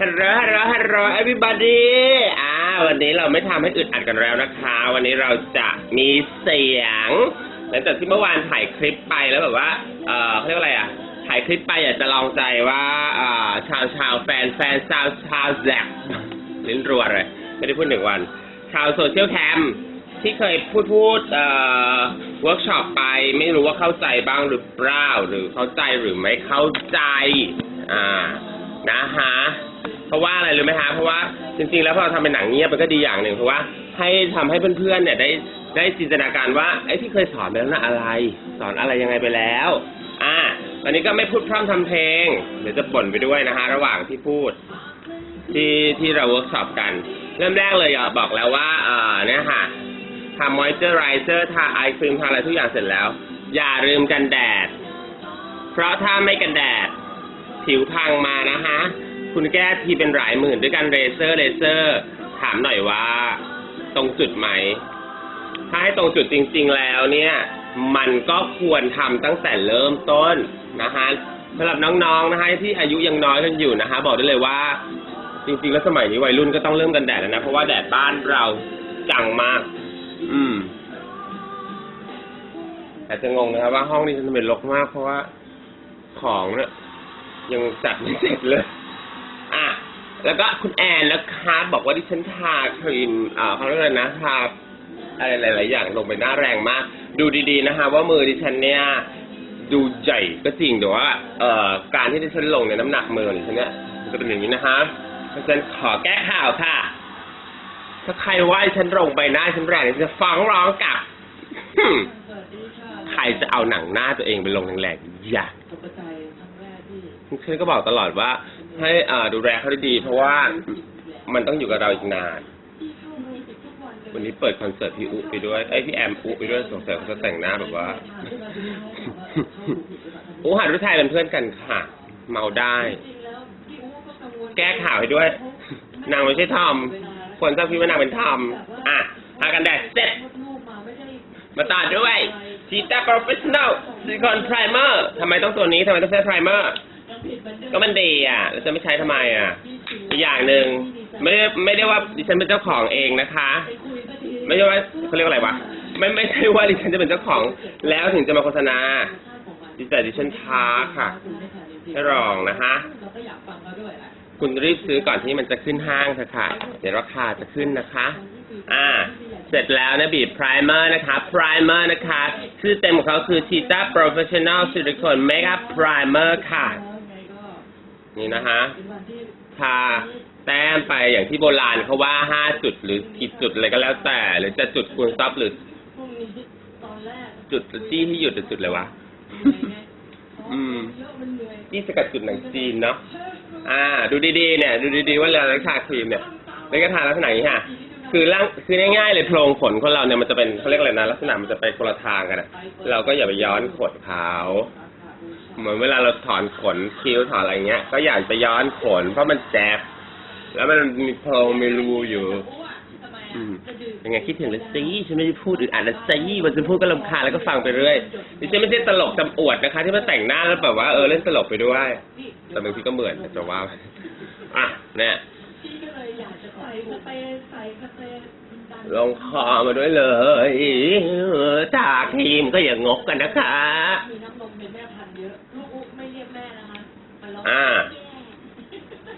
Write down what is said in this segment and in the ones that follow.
ฮัลโหลฮัลโหลฮัลโหล everybody อ่า วันนี้เราไม่ทำให้อึดอัดกันแล้วนะคะ วันนี้เราจะมีเสียง หลังจากที่เมื่อวานถ่ายคลิปไปแล้วแบบว่า เออเขาเรียกว่าอะไรอะ ถ่ายคลิปไปอยากจะลองใจว่าอ่าชาวชาวแฟนแฟนชาวชาวแซกลิ้นรัวเลย ไม่ได้พูดหนึ่งวัน ชาวโซเชียลแคมที่เคยพูดพูดเอ่อเวิร์กช็อปไป ไม่รู้ว่าเข้าใจบ้างหรือเปล่า หรือเข้าใจหรือไม่เข้าใจ อ่า นะฮะ เพราะว่าอะไรรู้ไหมฮะเพราะว่าจริงๆ แล้วพอเราทำเป็นหนังเงียบมันก็ดีอย่างหนึ่งเพราะว่าให้ทำให้เพื่อนๆเนี่ยได้ได้จินตนาการว่าไอ้ที่เคยสอนไปแล้วนะอะไร สอนอะไรยังไงไปแล้ว อ่าตอนนี้ก็ไม่พูดพร่ำทำเพลง เดี๋ยวจะบ่นไปด้วยนะฮะระหว่างที่พูด ที่ที่เราเวิร์กช็อปกัน เริ่มแรกเลยอะบอกแล้วว่าเอ่อเนี่ยค่ะทำมอยเจอร์ไรเซอร์ทาไอครีมทาอะไรทุกอย่างเสร็จแล้ว อย่าลืมกันแดด เพราะถ้าไม่กันแดด ผิวพังมานะฮะ คุณแก้ทีเป็นหลายหมื่นด้วยกันเรเซอร์เลเซอร์ ถามหน่อยว่า ตรงจุดไหม ถ้าให้ตรงจุดจริง ๆ แล้วเนี่ย มันก็ควรทำตั้งแต่เริ่มต้นนะฮะสำหรับน้องๆนะฮะที่อายุยังน้อยกันอยู่นะฮะบอกได้เลยว่า จริง ๆ แล้วสมัยนี้วัยรุ่นก็ต้องเริ่มกันแดดแล้วนะ เพราะว่าแดดบ้านเราจังมาก อืมอาจจะงงนะครับว่าห้องนี้ฉันเป็นรกมากเพราะว่าของเนี่ยยังจัดไม่เสร็จเลย แล้วก็คุณแอนนะคะบอกว่าดิฉันทาครีมอ่าเขาเรียกอะไรนะทาอะไรหลาย ๆ อย่างลงไปหน้าแรงมาก ดูดีๆนะคะ ว่ามือดิฉันเนี่ย ดูใหญ่ก็จริงแต่ว่าเอ่อการที่ดิฉันลงในยน้ำหนักมือดิฉันเนี่ยมันจะเป็นอย่างนี้นะคะเพราะฉะนั้นขอแก้ข่าวค่ะ ถ้าใครว่าดิฉันลงไปหน้าฉันแรงดิฉันจะฟ้องร้องกลับ ใครจะเอาหนังหน้าตัวเองไปลงแรงๆอย่าตกใจครั้งแรกที่ ฉันก็บอกตลอดว่า ให้อ่าดูแลเขาดีๆเพราะว่ามันต้องอยู่กับเราอีกนาน วันนี้เปิดคอนเสิร์ตพี่อุไปด้วยไอยพี่แอมอุไปด้วยสงสัยเขาจะแต่งหน้าแบบว่า อุหัดรุ่ไทยเป็นเพื่อนกันค่ะ เมาได้ แก้ข่าวให้ด้วย นางไม่ใช่ทอม คนชอบคิดว่านางเป็นทอมอะทากันแดดเสร็จ มาต่อด้วยชีตาโปรเฟชชั่นอลซิลิคอนไพรเมอร์ทำไมต้องตัวนี้ทำไมต้องใช้ไพรเมอร์ ก็มันดีอะแล้วจะไม่ใช้ทำไมอะอีกอย่างหนึ่งไม่ได้ไม่ได้ว่าดิฉันเป็นเจ้าของเองนะคะ ไม่ใช่ว่าเขาเรียกว่าอะไรวะไม่ไม่ใช่ว่าดิฉันจะเป็นเจ้าของ แล้วถึงจะมาโฆษณาดิฉันดิฉันท้าค่ะให้ลองนะฮะเราก็อยากฟังเขาด้วยแหละคุณรีบซื้อก่อนที่มันจะขึ้นห้างเถอะค่ะ เดี๋ยวราคาจะขึ้นนะคะ อ่า เสร็จแล้วนะบีบไพรเมอร์นะคะ ไพรเมอร์นะคะ ชื่อเต็มของเขาคือ Cheetah Professional Silicone Makeup Primer ค่ะไงก็ นี่นะฮะเป็นวันที่ทาแต้มไปอย่างที่โบราณเขาว่าห้าจุดหรือกี่จุดอะไรก็แล้วแต่ หรือจะจุดคูณซับหรือพรุ่งนี้ตอนแรกจุดจี้ให้หยุดหรือจุดเลยวะอืมเยอะมันเหนื่อยจี้สกัดจุดหนังจีนเนาะอ่า ดูดีๆเนี่ย ดูดีๆว่าเราทาครีมเนี่ยแล้วก็ทาลักษณะอย่างนี้ค่ะคือร่างคือง่ายๆเลยโพรงขนคนเราเนี่ยมันจะเป็นเขาเรียกอะไรนะลักษณะมันจะไปคนละทางกันอะเราก็อย่าไปย้อนขนเขา เหมือนเวลาเราถอนขนคิ้วถอนอะไรเงี้ย ก็อย่าไปย้อนขน เพราะมันแจ็บแล้วมันมีโพรงมีรูอยู่ อืมยังไงคิดถึงเลยซีฉันไม่ได้พูดอึดอัดนะซีมันจะพูดก็ลำคาญแล้วก็ฟังไปเรื่อยดิฉันไม่ใช่ตลกจำอวดนะคะ ที่มาแต่งหน้าแล้วแบบว่าเออเล่นตลกไปด้วย แต่บางทีก็เหมือนจะว่าไปอะเนี่ยพี่ก็เลยอยากจะใส่สเปรย์ใส่สเปรย์ดันลงคอมาด้วยเลยทาครีมก็อย่างงกกันนะคะ มีน้ำนมเป็นแม่ อ่า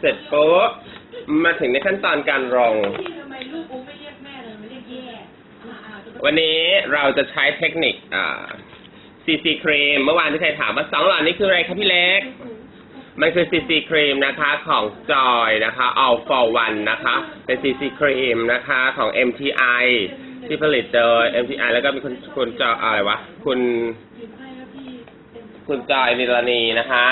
เสร็จปุ๊บมาถึงในขั้นตอนการรองพี่ทำไมลูกอุ๊ไม่เรียกแม่เลยไม่เรียกแย่อ่าอ่าจะวันนี้เราจะใช้เทคนิคอ่าซีซีครีมเมื่อวานที่ใครถามว่าสองหลอดนี้คืออะไรครับพี่เล็ก มันคือซีซีครีมนะคะของจอยนะคะ all for one นะคะ เป็นซีซีครีมนะคะของ MTI ที่ผลิตโดย MTI แล้วก็มีคุณคุณจอยอะไรวะ คุณ คุณจอยนิรณีนะคะ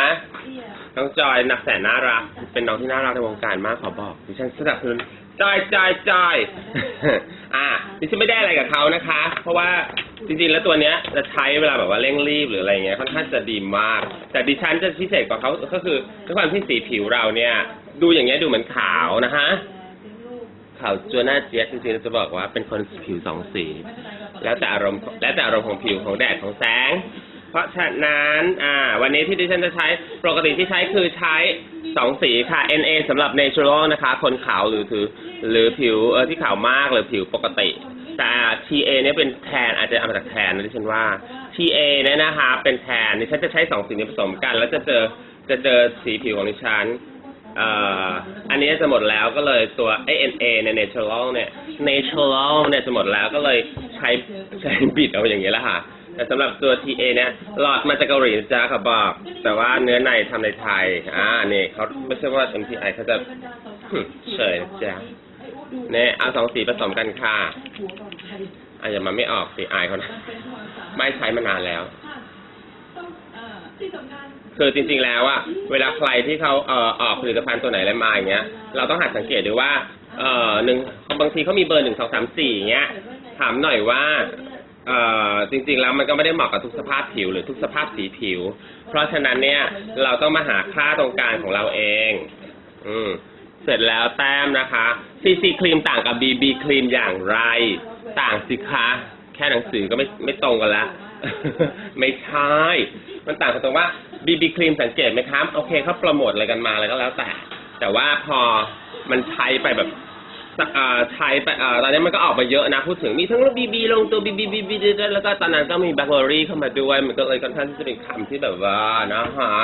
น้องจอยนักแสนน่ารัก เป็นน้องที่น่ารักในวงการมากขอบอกดิฉันสนับสนุนจอยจอยจอยอะดิฉันไม่ได้อะไรกับเขานะคะ เพราะว่าจริงๆแล้วตัวเนี้ยจะใช้เวลาแบบว่าเร่งรีบหรืออะไรเงี้ยค่อนข้างจะดีมาก แต่ดิฉันจะพิเศษกว่าเขาก็คือด้วยความที่สีผิวเราเนี่ย ดูอย่างเงี้ยดูเหมือนขาวนะฮะขาวจัวหน้าเจี๊ยบจริงๆจะบอกว่าเป็นคนผิวสองสี แล้วแต่อารมณ์แล้วแต่อารมณ์ของผิวของแดดของแสง ราะฉะนั้นอ่าวันนี้ที่ดิฉันจะใช้ปกติที่ใช้คือใช้สองสีค่ะ NA สำหรับ natural นะคะ คนขาวหรือถือหรือผิวเออที่ขาวมากหรือผิวปกติ แต่ TA เนี่ยเป็นแทนอาจจะเอามาจากแทนนะดิฉันว่า TA เนี่ยนะคะ เป็นแทนดิฉันจะใช้สองสีนี้ผสมกัน แล้วจะเจอจะเจอสีผิวของดิฉันอ่ออันนี้จะหมดแล้วก็เลยตัว ANA ใน natural เนี่ย natural เนี่ยจะหมดแล้วก็เลยใช้ใช้บิดเอาอย่างนี้แหละค่ะ แต่สำหรับตัว TA เนี่ยหลอดมาจากเกาหลีนะจ้าเขาบอก แต่ว่าเนื้อในทำในไทย อ่านี่เขาไม่ใช่ว่า MTI เขาจะ เฉยนะจ้าเนี่ยเอาสองสีผสมกันค่ะอาจจะมันไม่ออกสีอายเขานะไม่ใช้มานานแล้ว คือจริง ๆ แล้วอะเวลาใครที่เขาเอ่อออกผลิตภัณฑ์ตัวไหนอะไรมาอย่างเงี้ย เราต้องหัดสังเกตดูว่า เอ่อหนึ่งบางทีเขามีเบอร์หนึ่งสองสามสี่เงี้ย ถามหน่อยว่า เอ่อจริงๆแล้วมันก็ไม่ได้เหมาะกับทุกสภาพผิวหรือทุกสภาพสีผิว เพราะฉะนั้นเนี่ยเราต้องมาหาค่าตรงกลางของเราเอง อืม เสร็จแล้วแต้มนะคะ CC ครีมต่างกับ BB ครีมอย่างไร ต่างสิคะแค่หนังสือก็ไม่ไม่ตรงกันละ ไม่ใช่ มันต่างกันตรงว่า BB ครีมสังเกตไหมครับ โอเคเขาโปรโมทอะไรกันมาอะไรก็แล้วแต่ แต่ว่าพอมันใช้ไปแบบ ใช้ไปอตอนนี้มันก็ออกมาเยอะนะ พูดถึงมีทั้งบีบีลงตัวบีบีบีบีแล้วก็ตอนนั้นก็มีแบล็คเบอรี่เข้ามาด้วย มันก็เลยค่อนข้างที่จะเป็นคำที่แบบว่านะฮะ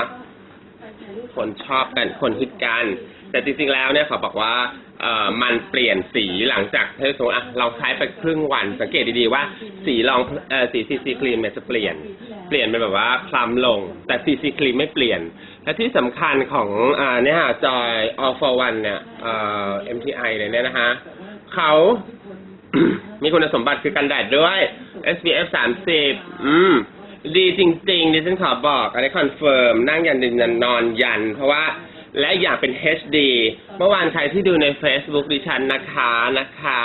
คนชอบกันคนฮิตกัน แต่จริงๆแล้วเนี่ยเขาบอกว่า มันเปลี่ยนสีหลังจากที่สมมติอะเราใช้ไปครึ่งวันสังเกตดีๆว่าสีรองเอ่อสีซีซีครีมเนี่ยจะเปลี่ยน เปลี่ยนเป็นแบบว่าคล้ำลง แต่ซีซีครีมไม่เปลี่ยน และที่สำคัญของอ่าเนี่ยฮะจอย all for one เนี่ยเอ่อ MTI เลยเนี่ยนะฮะเขามีคุณสมบัติคือกันแดดด้วย SPF 30 อืม ดีจริงๆดิฉันขอบอก อันนี้คอนเฟิร์ม นั่งยันดินยันนอนยัน เพราะว่า และอย่างเป็น HD เมื่อวานใครที่ดูใน Facebook ดิฉันนะคะนะคะ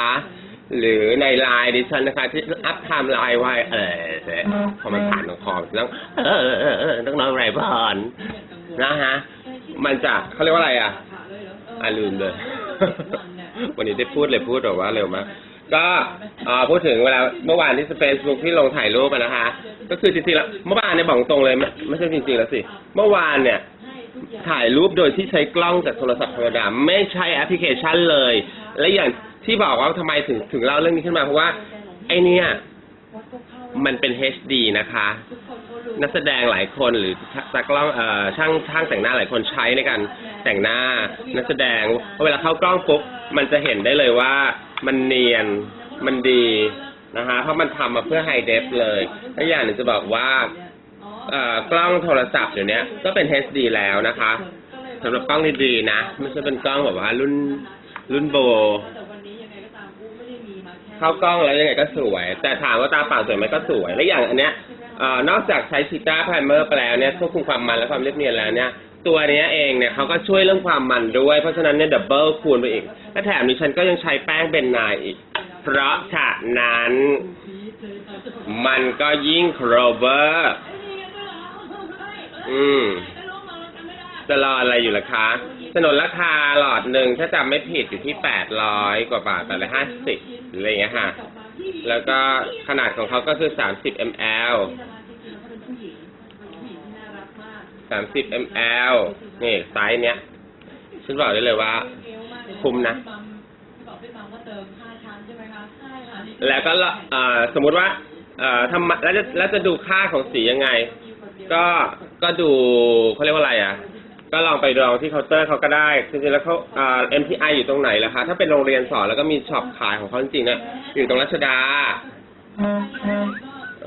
หรือในไลน์ดิฉันนะคะ ที่อัพไทม์ไลน์ไว้เออพอมันผ่านตรงคอต้องเออเออเออต้องนองไรบอนนะฮะ มันจะเขาเรียกว่าอะไรอะอะลืมเลย วันนี้ได้พูดเลยพูดแบบว่าเร็วมากก็พูดถึงเวลาเมื่อวานที่เฟซบุ๊กที่ลงถ่ายรูปนะคะ ก็คือจริงๆแล้วเมื่อวานเนี่ยบอกตรงเลยไม่ไม่ใช่จริงๆแล้วสิ เมื่อวานเนี่ย ถ่ายรูปโดยที่ใช้กล้องจากโทรศัพท์ธรรมดาไม่ใช้แอปพลิเคชันเลย และอย่างที่บอกว่าทำไมถึงถึงเล่าเรื่องนี้ขึ้นมาเพราะว่าไอเนี่ยมันเป็น HD นะคะ นักแสดงหลายคนหรือตากล้องเอ่อช่างช่างแต่งหน้าหลายคนใช้ในการแต่งหน้านักแสดงพอเวลาเข้ากล้องปุ๊บมันจะเห็นได้เลยว่ามันเนียนมันดีนะฮะเพราะมันทำมาเพื่อไฮเดฟเลยและอย่างหนึ่งจะบอกว่าเอ่อ กล้องโทรศัพท์เดี๋ยวนี้ก็เป็น HD แล้วนะคะสำหรับกล้องดีๆนะ ไม่ใช่เป็นกล้องแบบว่ารุ่นรุ่นโบ เข้ากล้องแล้วยังไงก็สวย แต่ถามว่าตาเปล่าสวยไหมก็สวย และอย่างอันเนี้ยอนอกจากใช้ชิต้าไพรเมอร์ไปแล้วเนี่ยควบคุมความมันและความเรียบเนียนแล้วเนี่ย ตัวเนี้ยเองเนี่ยเขาก็ช่วยเรื่องความมันด้วย เพราะฉะนั้นเนี่ยดับเบิลคูณไปอีก และแถมนี้ฉันก็ยังใช้แป้งเบนไนายอีก เพราะฉะนั้น มันก็ยิ่งโครเวอร์ อืมจะรออะไรอยู่ล่ะคะสนนราคาหลอดหนึ่งถ้าจำไม่ผิดอยู่ที่แปดร้อยกว่าบาทแปดร้อยห้าสิบหรืออะไรอย่างเงี้ยค่ะ แล้วก็ขนาดของเขาก็คือสามสิบ ml สามสิบ ml นี่ไซส์เนี้ย ฉันบอกได้เลยว่า คุ้มนะบอกพี่มัมว่าเติมห้าชั้นใช่ไหมคะใช่ค่ะแล้วก็ละเอ่อสมมุติว่าเอ่อทำแล้วจะแล้วจะดูค่าของสียังไง ก็ ก็ดูเขาเรียกว่าอะไรอะ ก็ลองไปลองที่เคาน์เตอร์เขาก็ได้จริงๆแล้วเขาเอ่อ MTI อยู่ตรงไหนล่ะคะถ้าเป็นโรงเรียนสอนแล้วก็มีช็อปขายของเขาจริงๆเนี่ยอยู่ตรงรัชดา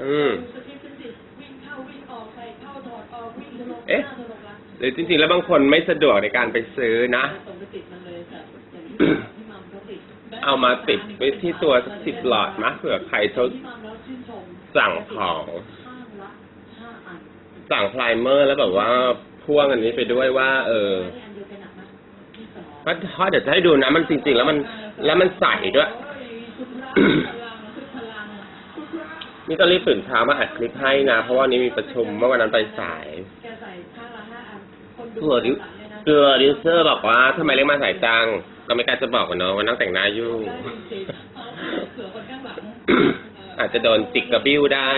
อืมเอ๊ะหรือจริงๆแล้วบางคนไม่สะดวกในการไปซื้อนะ เอามาติดไว้ที่ตัวสิบหลอดมะเผื่อใครเขาสั่งของ ข้างละห้าอัน สั่งไพรเมอร์แล้วแบบว่าพ่วงอันนี้ไปด้วยว่า เอออันเดียวกันหนักนะที่สองเพราะเพราะเดี๋ยวจะให้ดูนะ มันจริงๆ แล้วมัน แล้วมันใสด้วยสุดพลังสุดพลังนี่ก็รีบตื่นเช้ามาอัดคลิปให้นะ เพราะว่านี้มีประชุมเมื่อวันนั้นไปสายแกใส่ข้างละห้าอันคนดูตัวดิวเกลือดิวเซอร์บอกว่าทำไมเรียกมาสายจัง ก็ไม่กล้าจะบอกกันเนาะว่านั่งแต่งหน้าอยู่เสือคนข้างหลังอาจจะโดนจิกกระบิ้วได้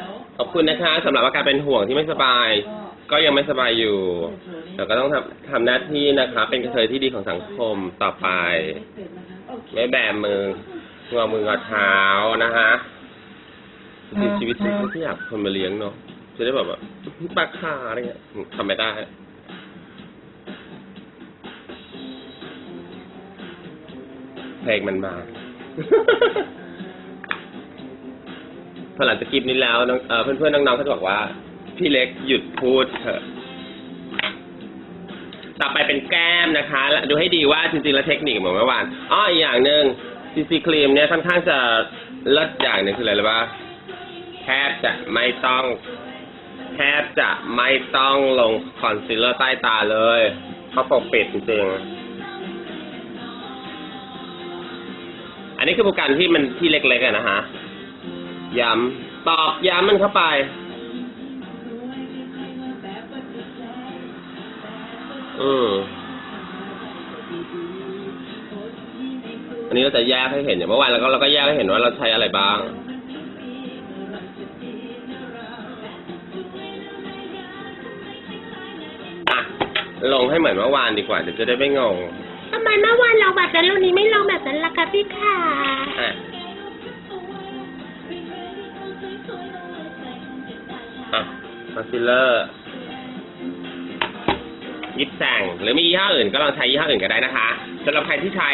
เอาสักทีเอาสักทีดี๋ยวขอบคุณนะคะสำหรับอาการเป็นห่วงที่ไม่สบาย ก็ยังไม่สบายอยู่ แต่ก็ต้องทำทำหน้าที่นะคะ เป็นกระเทยที่ดีของสังคมต่อไป ไม่แบมืองอมืองอเท้านะฮะจริงๆชีวิตฉันไม่อยากคนมาเลี้ยงเนาะจะได้แบบว่าปลาคาอะไรเงี้ยทำไม่ได้ เพลงมันมา อหลังจากคลิปนี้แล้วน้องเอ่อเพื่อนๆน้องๆเขาจะบอกว่า พี่เล็กหยุดพูดเถอะต่อไปเป็นแก้มนะคะและดูให้ดีว่าจริงๆแล้วเทคนิคเหมือนเมื่อวานอ้ออีกอย่างหนึ่งซีซีครีมเนี่ยค่อนข้างจะเลิศอย่างหนึ่งคืออะไรรู้ปะแทบจะไม่ต้อง แทบจะไม่ต้องลงคอนซีลเลอร์ใต้ตาเลยเขาปกปิดจริงๆ อันนี้คือโปรแกรมที่มันที่เล็กๆนะฮะ ย้ำ ตอกย้ำมันเข้าไป อืมอันนี้เราจะแยกให้เห็นอย่างเมื่อวานเราก็เราก็แยกให้เห็นว่าเราใช้อะไรบ้างอะลงให้เหมือนเมื่อวานดีกว่าเดี๋ยวจะได้ไม่งงทำไมเมื่อวานเราแบบนั้นวันนี้ไม่ลองแบบนั้นล่ะคะพี่ค่ะ คอนซีลเลอร์ยิบแสงหรือมียี่ห้ออื่นก็ลองใช้ยี่ห้ออื่นก็ได้นะคะสำหรับใครที่ใช้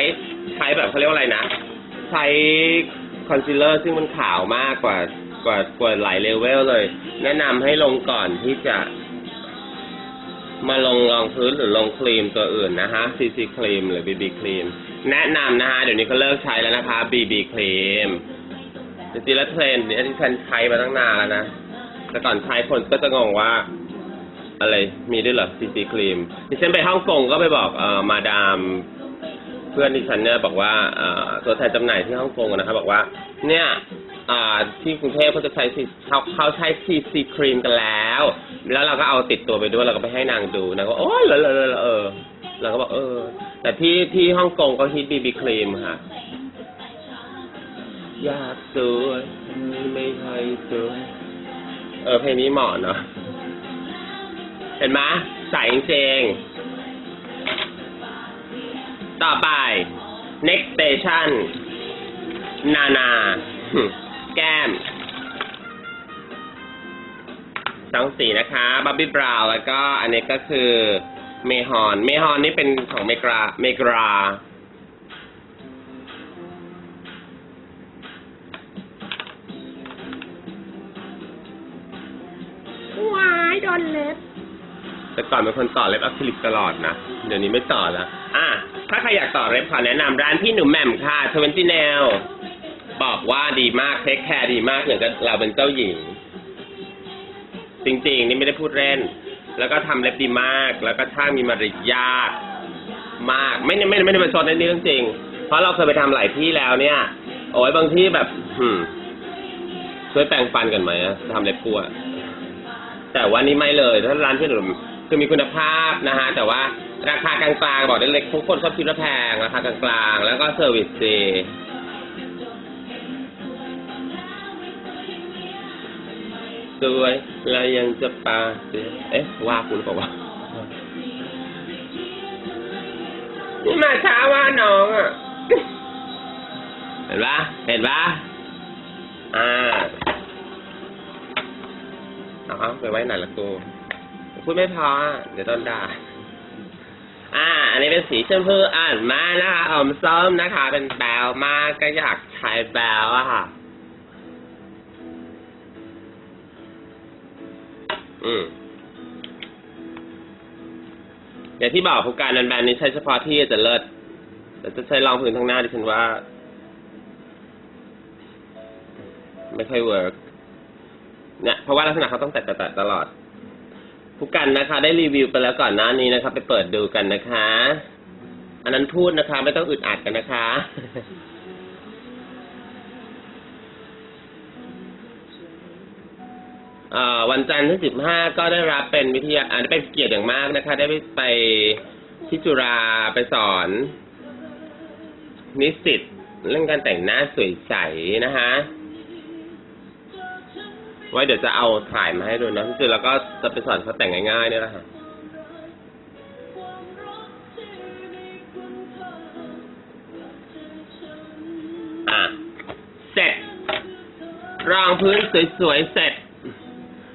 ใช้แบบเขาเรียกว่าอะไรนะ ใช้คอนซีลเลอร์ซึ่งมันขาวมากกว่ากว่ากว่าหลายเลเวลเลย แนะนำให้ลงก่อนที่จะ มาลงรองพื้นหรือลงครีมตัวอื่นนะฮะ CC ครีมหรือ BB ครีมแนะนำนะฮะเดี๋ยวนี้เขาเลิกใช้แล้วนะคะ BB ครีมจริงๆแล้วเทรนด์เนี่ยที่ฉันใช้มาตั้งนานแล้วนะ แต่ก่อนใช้คนก็จะงงว่า อะไรมีด้วยเหรอ CC ครีมดิฉันไปฮ่องกงก็ไปบอกเอ่อมาดามเพื่อนดิฉันเนี่ยบอกว่าเอ่อตัวแทนจำหน่ายที่ฮ่องกงนะครับบอกว่า เนี่ยอ่าที่กรุงเทพเขาจะใช้ CC เขาเขาใช้ CC ครีมกันแล้ว แล้วเราก็เอาติดตัวไปด้วยเราก็ไปให้นางดูนางก็โอ้ยเหรอเหรอเหรอเออเราก็บอกเออ แต่ที่ที่ฮ่องกงก็ฮิต BB ครีมค่ะ อยากสวยไม่ใช่สวย เออเพลงนี้เหมาะเนาะเห็นไหมใส่จริงๆต่อไป next station นานา แก้มสองสีนะคะบับบี้บราวแล้วก็อันนี้ก็คือเมฮอน เมฮอนนี่เป็นของเมกรา เมกรา ว้ายโดนเล็บ แต่ก่อนเป็นคนต่อเล็บอะคริลิกตลอดนะ เดี๋ยวนี้ไม่ต่อแล้ว อะ ถ้าใครอยากต่อเล็บขอแนะนำร้านพี่หนุ่มแหม่มค่ะทเวนตี้แนลบอกว่าดีมากเทคแคร์ดีมากอย่างกับเราเป็นเจ้าหญิง จริงๆ นี่ไม่ได้พูดเล่น แล้วก็ทำเล็บดีมาก แล้วก็ช่างมีมารยาทมาก ไม่ไม่ไม่ไม่ได้มาชนในนี้เรื่องจริง เพราะเราเคยไปทำหลายที่แล้วเนี่ย โอ้ยบางที่แบบ หืมช่วยแปรงฟันกันไหมอะทำเล็บกูอะ แต่ว่านี่ไม่เลยถ้าร้านพี่หนุ่มคือมีคุณภาพนะฮะแต่ว่าราคากลางๆบอกได้เล็กทุกคนชอบคิดว่าแพงราคากลางๆ แล้วก็เซอร์วิสดีสวยแล้วยังจะปาเสียเอ๊ะว่าคุณบอกว่านี่มาช้าว่าน้องอะ เห็นปะเห็นปะอ่า เอาไปไว้ไหนละกูพูดไม่พอ เดี๋ยวโดนด่า อ่า อันนี้เป็นสีชมพูอ่านมานะคะอมส้มนะคะ เป็นแบวมากก็อยากใช้แบวอะค่ะ อืมอย่างที่บอกผู้การนันแบนนี้ใช้เฉพาะที่จะเลิศแต่จะใช้รองพื้นทั้างหน้าดิฉันว่า ไม่ค่อยเวิร์ก เนี่ยเพราะว่าลักษณะเขาต้องแตะๆตลอดผู้กันนะคะ ได้รีวิวไปแล้วก่อนหน้านี้นะคะไปเปิดดูกันนะคะ อันนั้นพูดนะคะ ไม่ต้องอึดอัดกันนะคะอ่อวันจันทร์ที่สิบห้าก็ได้รับเป็นวิทยาอ่าได้เป็นเกียรติอย่างมากนะคะ ได้ไปที่จุฬาไปสอน นิสิตเรื่องการแต่งหน้าสวยใสนะคะ ไว้เดี๋ยวจะเอาถ่ายมาให้ดูนะจริงๆแล้วก็จะไปสอนเขาแต่งง่ายๆเนี่ยแหละค่ะอะ เสร็จ รองพื้นสวยๆ เสร็จ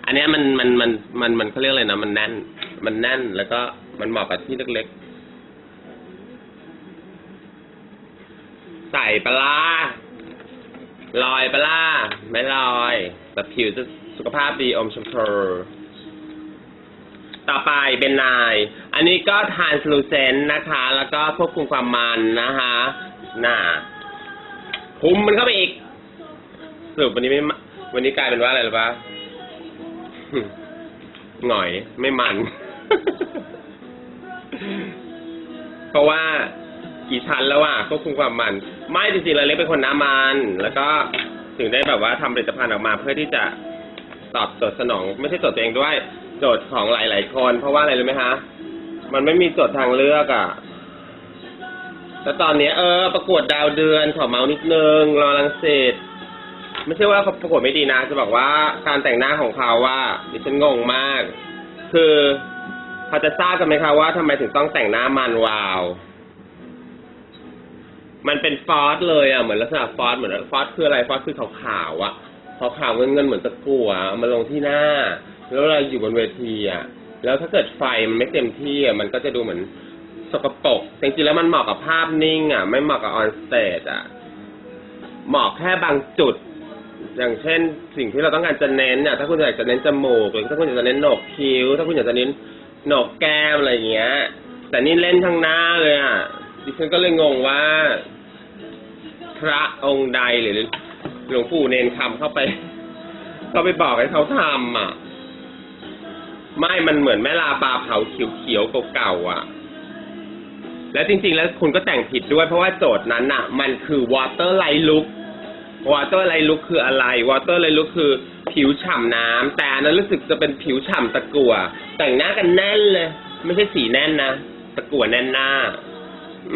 อันเนี้ยมันมันมันมันมันเขาเรียกอะไรนะ มันแน่น มันแน่น แล้วก็มันเหมาะกับที่เล็กๆ ใส่ปลาลอยปลาไม่ลอย แต่ผิวจะสุขภาพดีอมชมพูต่อไปเป็นนาย อันนี้ก็ทานสลูเซนนะคะ แล้วก็ควบคุมความมันนะคะน่าคุมมันเข้าไปอีกสรุปวันนี้ไม่ วันนี้กลายเป็นว่าอะไรหรือปะหน่อยไม่มัน เพราะว่ากี่ชั้นแล้วอะควบคุมความมัน ไม่จริงๆเราเล็กเป็นคนน้ำมัน แล้วก็ ถึงได้แบบว่าทำผลิตภัณฑ์ออกมาเพื่อที่จะตอบโจทย์สนอง ไม่ใช่โจทย์ตัวเองด้วยโจทย์ของหลาย ๆ คน เพราะว่าอะไรรู้ไหมฮะมันไม่มีโจทย์ทางเลือกอะแล้วตอนเนี้ยเออประกวดดาวเดือนขอเมาส์นิดนึงรอลังสิตไม่ใช่ว่าเขาประกวดไม่ดีนะ จะบอกว่าการแต่งหน้าของเขาว่าดิฉันงงมาก คือพอจะทราบกันไหมคะว่าทำไมถึงต้องแต่งหน้ามันวาว มันเป็นฟอสเลยอะเหมือนลักษณะฟอสเหมือนฟอสคืออะไรฟอสคือขาวๆอะขาวๆเงินเงินเหมือนตะกั่วมาลงที่หน้า แล้วเวลาอยู่บนเวทีอะ แล้วถ้าเกิดไฟมันไม่เต็มที่อะมันก็จะดูเหมือนสกปรกจริงๆแล้วมันเหมาะกับภาพนิ่งอะ ไม่เหมาะกับออนสเตจอะเหมาะแค่บางจุด อย่างเช่น สิ่งที่เราต้องการจะเน้นเนี่ยถ้าคุณอยากจะเน้นจมูกหรือถ้าคุณอยากจะเน้นโหนกคิ้ว ถ้าคุณอยากจะเน้นโหนกแก้มอะไรอย่างเงี้ย แต่นี่เล่นทั้งหน้าเลยอะ ดิฉันก็เลยงงว่า พระองค์ใดหรือหลวงปู่เนนคำเข้าไปเข้าไปบอกให้เขาทำอะ ไม่มันเหมือนแม่ลาปลาเผาเขียวๆเก่าๆอะ แล้วจริง ๆ แล้วคุณก็แต่งผิดด้วยเพราะว่าโจทย์นั้นน่ะ มันคือ water light look water light look คืออะไร water light look คือผิวฉ่ำน้ำแต่อันนั้นรู้สึกจะเป็นผิวฉ่ำตะกั่วแต่งหน้ากันแน่นเลย ไม่ใช่สีแน่นนะ ตะกั่วแน่นหน้า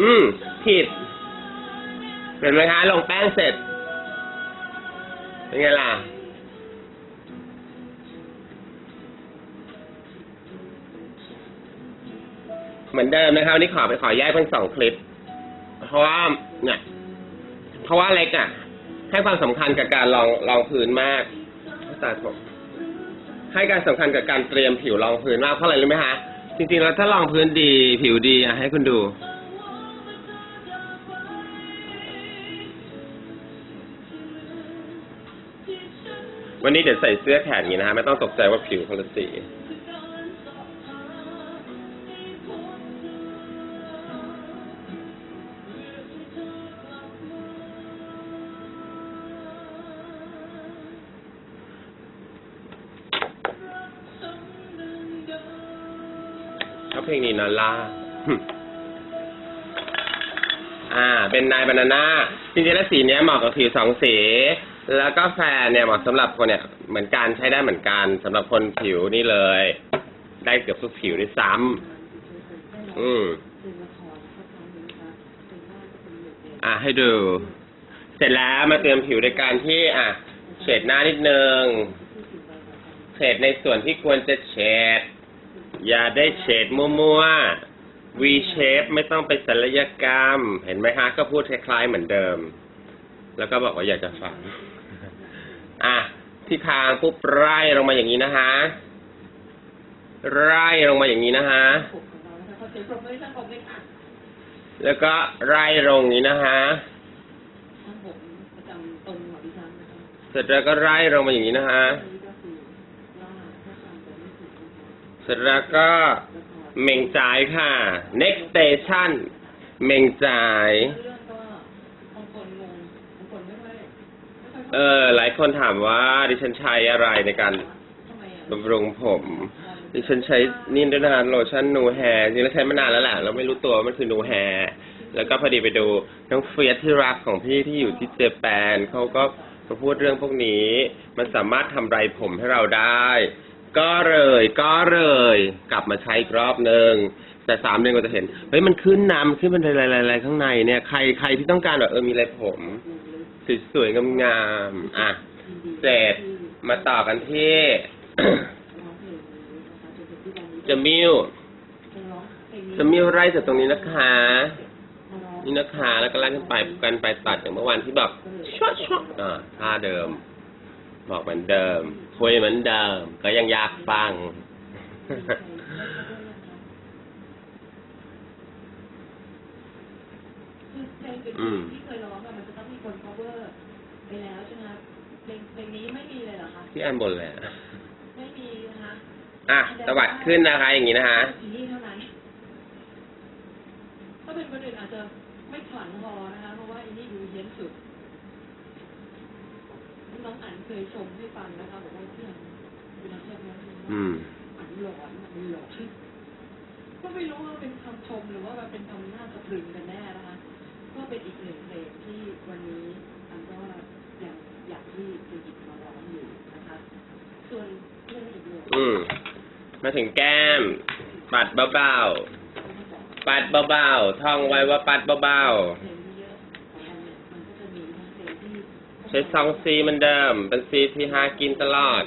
อืม ผิด เห็นไหมคะ ลงแป้งเสร็จ เป็นไงล่ะ เหมือนเดิมนะครับวันนี้ขอไปขอแยกเป็นสองคลิป เพราะว่าเนี่ยเพราะว่าเล็กอะ ให้ความสำคัญกับการลองลองพื้นมากตาผมให้การสำคัญกับการเตรียมผิวรองพื้นมากเพราะอะไรรู้ไหมฮะจริงๆแล้วถ้ารองพื้นดีผิวดีอะให้คุณดู วันนี้เดี๋ยวใส่เสื้อแขนอย่างนี้นะฮะไม่ต้องตกใจว่าผิวคนละสีชอบเพลงนี้นะล่าอ่า เป็นนายบานาน่าจริงๆแล้วสีเนี้ยเหมาะกับผิวสองสี แล้วก็แฟนเนี่ยเหมาะสำหรับคนเนี่ยเหมือนกันใช้ได้เหมือนกันสำหรับคนผิวนี่เลย ได้เกือบทุกผิวด้วยซ้ำอืมอะให้ดู เสร็จแล้วมาเตรียมผิวในการที่ อะเฉดหน้านิดนึงเฉดในส่วนที่ควรจะเฉดอย่าได้เฉดมั่วๆ V shape ไม่ต้องไปศัลยกรรม เห็นไหมฮะ ก็พูดคล้ายๆเหมือนเดิม แล้วก็บอกว่าอยากจะฟัง อะที่คางปุ๊บไล่ลงมาอย่างนี้นะฮะไล่ลงมาอย่างนี้นะฮะแล้วก็ไล่ลงนี้นะฮะเสร็จแล้วก็ไล่ลงมาอย่างนี้นะฮะเสร็จแล้วก็เม่งจ่ายค่ะ next station เม่งจ่าย เรื่องก็บางคนงงบางคนไม่ค่อยไม่ค่อย เออหลายคนถามว่า ดิฉันใช้อะไรในการทำไมอะบำรุงผม ดิฉันใช้นี่ด้วยนะโลชั่นนูแฮร์จริงแล้วใช้มานานแล้วแหละเราไม่รู้ตัวว่ามันคือนูแฮร์แล้วก็พอดีไปดูน้องเฟียสที่รักของพี่ที่อยู่ที่เจแปนเขาก็มาพูดเรื่องพวกนี้ มันสามารถทำไรผมให้เราได้ ก็เลยก็เลย กลับมาใช้อีกรอบหนึ่งแต่สามเดือนก็จะเห็นเฮ้ยมันขึ้นน้ำขึ้นเป็นอะไรๆๆข้างในเนี่ยใครใครที่ต้องการแบบเออมีอะไรผม สวยๆงามๆอะเสร็จมาต่อกันที่ จะมิวจะมิวไร่จากตรงนี้นะคะ นี่นะคะ แล้วก็ไล่ขึ้นไปกันไปตัดอย่างเมื่อวานที่แบบชดชดอ่าท่าเดิม บอกเหมือนเดิมคุยเหมือนเดิม ก็ยังอยากฟังอืม คยร้องอะมันจะต้องมีคน cover ไปแล้วใช่ไหมคะเพลงเพลงนี้ไม่มีเลยเหรอคะที่อันบนเลยอะไม่มีนะคะอะตวัดขึ้นนะคะอย่างนี้นะคะอีนี่เท่านั้นถ้าเป็นคนอื่นอาจจะไม่ขลังพอนะคะเพราะว่าอีนี่ดูเย็นสุดน้องอันเคยชมให้ฟังนะคะบอกว่าเพื่อนเวลาเทียบแล้วอืมอันหลอนมันหลอนก็ไม่รู้ว่าเป็นคำชมหรือว่ามันเป็นคำน่าสะพรึงกันแน่นะคะก็ เป็นอีกหนึ่งเพลงที่วันนี้อันก็ยังอยากที่จะหยิบมาร้องอยู่นะคะ ส่วนเรื่องอีกเรื่องอืม มาถึงแก้ม ปัดเบาๆ ปัดเบาๆ ท่องไว้ว่าปัดเบาเพลงที่เยอะของอันเนี่ยมันก็จะมีทั้งเพลงที่ๆ ใช้ซองซีเหมันเดิม เป็นซีที่หากินตลอด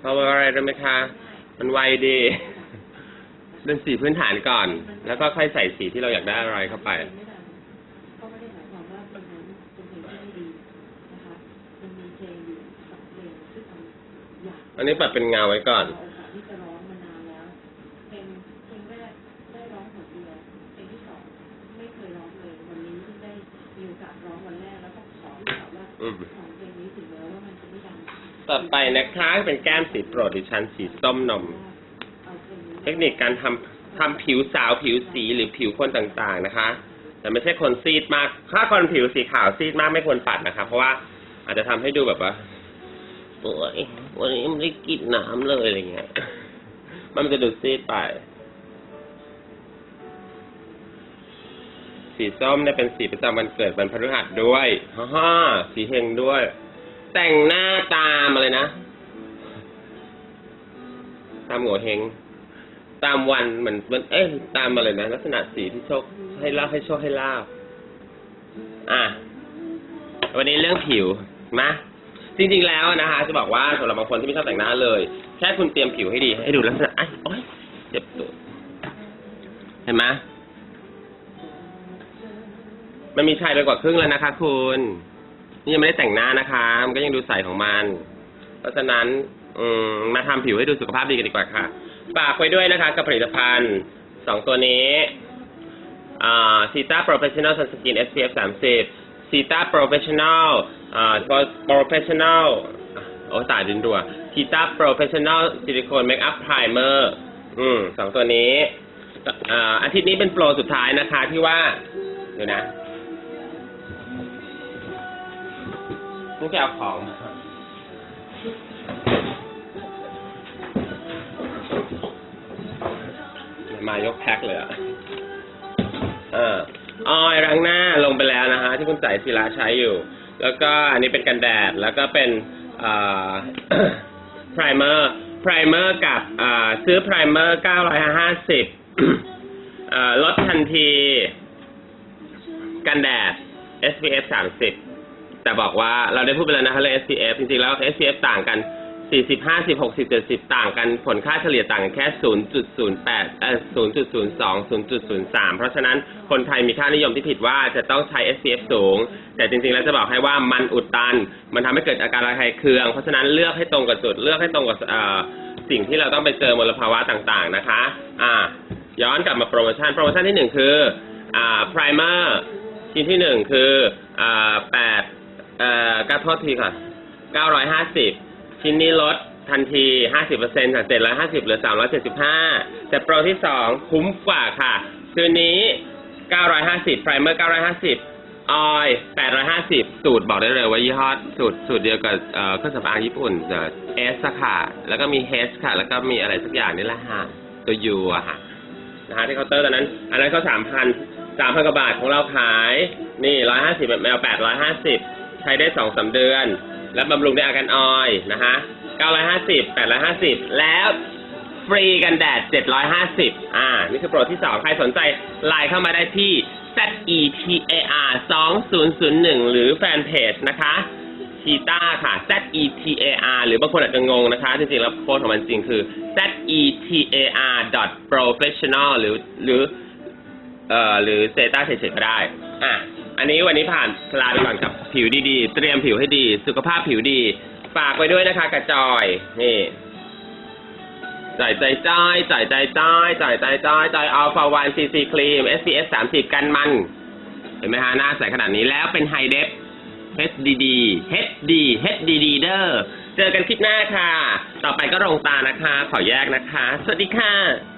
เพราะว่าอะไรรู้ไหมคะ มันไวดี เป็นสีพื้นฐานก่อน แล้วก็ค่อยใส่สีที่เราอยากได้อะไรเข้าไปไม่ดังก็ไม่ได้หมายความว่าเพลงนั้นเป็นเพลงที่ไม่ดีนะคะ มันมีเพลงอยู่สองเพลงซึ่งอัน อยากอันนี้ปัดเป็นเงาไว้ก่อนโอกาสที่จะร้องมานานแล้วเพลงเพลงแรกได้ร้องหนเดียวเพลงที่สองไม่เคยร้องเลยวันนี้ที่ได้มีโอกาสร้องวันแรกแล้วก็ขอที่แบบว่าอืมสองเพลงนี้ถึงแม้ว่ามันจะไม่ดังต่อไปนะคะเป็นแก้มสีโปรดดิฉันสีส้มนม เอาเพลงนี้เทคนิคการทำทำผิวสาวผิวสีหรือผิวคนต่างๆนะคะ แต่ไม่ใช่คนซีดมาก ถ้าคนผิวสีขาวซีดมากไม่ควรปัดนะคะ เพราะว่าอาจจะทำให้ดูแบบว่า โอ้ยวันนี้ไม่ได้กินน้ำเลยอะไรเงี้ย มันจะดูซีดไป สีส้มเนี่ยเป็นสีประจำวันเกิดวันพฤหัสด้วยฮ่าฮ่าสีเฮงด้วย แต่งหน้าตามอะไรนะ ตามหัวเฮง ตามวันเหมือนมัน เอ้ยตามอะไรนะ ลักษณะสีที่โชคให้ลาบให้โชคให้ลาบอะวันนี้เรื่องผิวมา จริงๆแล้วนะคะจะบอกว่าสำหรับบางคนที่ไม่ชอบแต่งหน้าเลย แค่คุณเตรียมผิวให้ดี ให้ดูลักษณะไอ้โอ๊ยเจ็บตัวเห็นไหมมันมีชายไปกว่าครึ่งแล้วนะคะคุณ นี่ยังไม่ได้แต่งหน้านะคะ มันก็ยังดูใสของมัน เพราะฉะนั้นอืมมาทำผิวให้ดูสุขภาพดีกันดีกว่าค่ะฝากไว้ด้วยนะคะกับผลิตภัณฑ์สองตัวนี้อ่าซีต้าโปรเฟชชั่นอลซันสกิน SPF 30 ซีตาโปรเฟชชั่นอลอ่าโปรเฟชชั่นอลโอ้ตายดินดัวซีตาโปรเฟชชั่นอลซิลิโคนเมคอัพไพรเมอร์อืมสองตัวนี้อ่าอาทิตย์นี้เป็นโปรสุดท้ายนะคะที่ว่าเดี๋ยวนะนี่จะเอาของมายกแพ็คเลยอะเออ ออยล้างหน้าลงไปแล้วนะฮะที่คุณใส่ศิลาใช้อยู่ แล้วก็อันนี้เป็นกันแดด แล้วก็เป็นอ่าไพรเมอร์พรเมอร์กับอ่าซื้อพรเมอร์950อ่าลดทันที กันแดด SPF 30 แต่บอกว่าเราได้พูดไปแล้วนะคะเรื่อง SPF จริงๆแล้ว SPF ต่างกัน 40 50 60 70ต่างกันผลค่าเฉลี่ยต่างกันแค่0.08เอ่อ0.02 0.03เพราะฉะนั้นคนไทยมีค่านิยมที่ผิดว่าจะต้องใช้ SPF สูง แต่จริงๆ แล้วจะบอกให้ว่ามันอุดตัน มันทำให้เกิดอาการระคายเคือง เพราะฉะนั้นเลือกให้ตรงกับจุดเลือกให้ตรงกับเอ่อสิ่งที่เราต้องไปเจอมลภาวะต่างๆนะคะ อ่า ย้อนกลับมาโปรโมชั่นโปรโมชั่นที่หนึ่งคืออ่าไพรเมอร์ชิ้นที่หนึ่งคืออ่าแปดเอ่อก็โทษทีค่ะ950 ชิ้นนี้ลดทันที 50%จาก750เหลือ 375 แต่โปรที่สองคุ้มกว่าค่ะคืนนี้ 950 ไพรเมอร์ 950 ออย 850 สูตรบอกได้เลยว่ายี่ห้อสูตรสูตรเดียวกับเครื่องสำอางญี่ปุ่นเอสค่ะ แล้วก็มีเฮสค่ะ แล้วก็มีอะไรสักอย่างนี่แหละค่ะ ตัวยูอะค่ะนะฮะที่เคาน์เตอร์ตอนนั้น อันนั้นเขาสามพันสามพันกว่าบาทของเราขาย นี่ร้อยห้าสิบแมวแปดร้อยห้าสิบใช้ได้สองสามเดือน แล้วบำรุงด้วยอาการออยนะฮะเก้าร้อยห้าสิบแปดร้อยห้าสิบแล้วฟรีกันแดดเจ็ดร้อยห้าสิบอ่า นี่คือโปรที่สองใครสนใจไลน์เข้ามาได้ที่ z e t a r 2001 หรือแฟนเพจนะคะชีตาค่ะ Z E T A R หรือบางคนอาจจะงงนะคะ จริงๆ แล้วโค้ดของมันจริงคือ Z E T A R dot professional หรือหรือเอ่อหรือเซต้าเฉยๆก็ได้ อะ อันนี้วันนี้ผ่านลาไปก่อนกับผิวดีๆ เตรียมผิวให้ดี สุขภาพผิวดีฝากไว้ด้วยนะคะ กระจอยนี่จ่ายใจจ้อยจ่ายใจจ้อยจ่ายใจจ้อยจ่ายอัลฟาวันซีซีครีม SPF 30 กันมัน เห็นไหมฮะหน้าใสขนาดนี้แล้วเป็นไฮเดฟ HDD HD HDD เด้อเจอกันคลิปหน้าค่ะ ต่อไปก็ลงตานะคะ ขอแยกนะคะ สวัสดีค่ะ